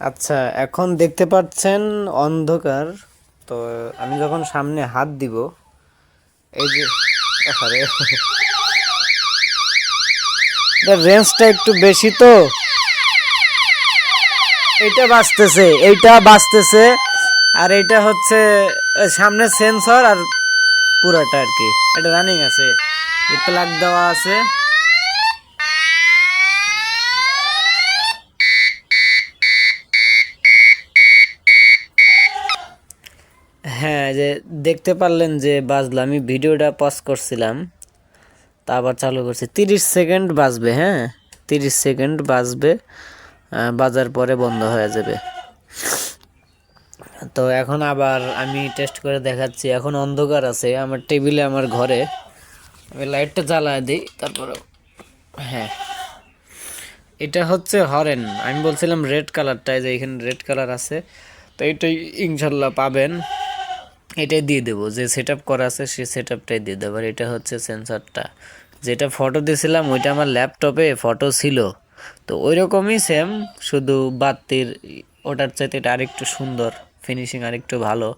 আচ্ছা এখন দেখতে পাচ্ছেন অন্ধকার। তো আমি যখন সামনে হাত দিব, এই যে রেঞ্জটা একটু বেশি তো। এটা বাঁচতেছে এইটা বাঁচতেছে আর এটা হচ্ছে সামনে সেন্সর আর পুরাটা আর কি। এটা রানিং আছে। প্লাগ দেওয়া আছে। হ্যাঁ যে দেখতে পারলেন যে বাজলো। আমি ভিডিওটা পজ করছিলাম, তা আবার চালু করছি। তিরিশ সেকেন্ড বাজবে হ্যাঁ? তিরিশ সেকেন্ড বাজবে বাজার পরে বন্ধ হয়ে যাবে। তো এখন আবার আমি টেস্ট করে দেখাচ্ছি। এখন অন্ধকার আছে, আমার টেবিলে আমার ঘরে। আমি লাইটটা জ্বালায় দিই, তারপরে হ্যাঁ। এটা হচ্ছে হরেন। আমি বলছিলাম রেড কালারটাই যে এখানে রেড কালার আছে, তো এটাই ইনশাল্লাহ পাবেন। এটাই দিয়ে দেবো, যে সেট করা আছে সেই সেট আপটাই দিয়ে দেবো। আর এটা হচ্ছে সেন্সরটা যেটা ফটো দিয়েছিলাম, ওইটা আমার ল্যাপটপে ফটো ছিল। তো ওই রকমই সেম শুধু বাতির, ওটার চাইতে এটা আরেকটু সুন্দর ফিনিশিং আরেকটু ভালো।